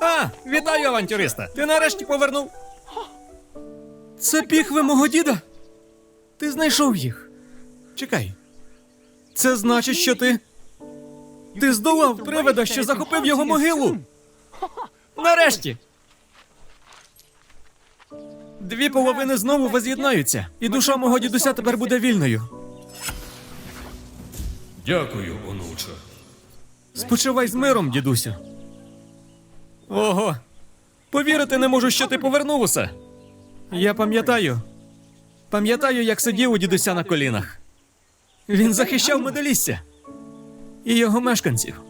А, вітаю, авантюриста! Ти нарешті повернув. Це піхви мого діда? Ти знайшов їх. Чекай. Це значить, що ти. Ти здолав привида, що захопив його могилу. Нарешті. Дві половини знову воз'єднаються, і душа мого дідуся тепер буде вільною. Дякую, онуче. Спочивай з миром, дідусю. Ого. Повірити не можу, що ти повернув усе. Я пам'ятаю. Пам'ятаю, як сидів у дідуся на колінах. Він захищав медалісся і його мешканців.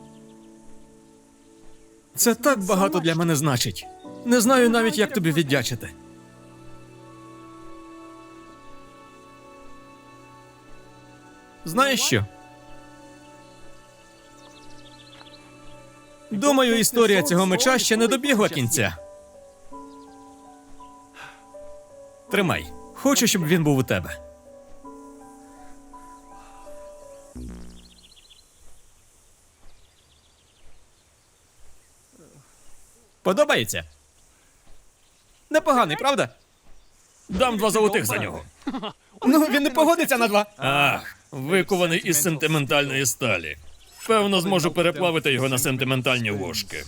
Це так багато для мене значить. Не знаю навіть, як тобі віддячити. Знаєш що? Думаю, історія цього меча ще не добігла кінця. Тримай. Хочу, щоб він був у тебе. Подобається? Непоганий, правда? Дам два золотих за нього. Ну, він не погодиться на два. Ах, викований із сентиментальної сталі. Певно, зможу переплавити його на сентиментальні ложки.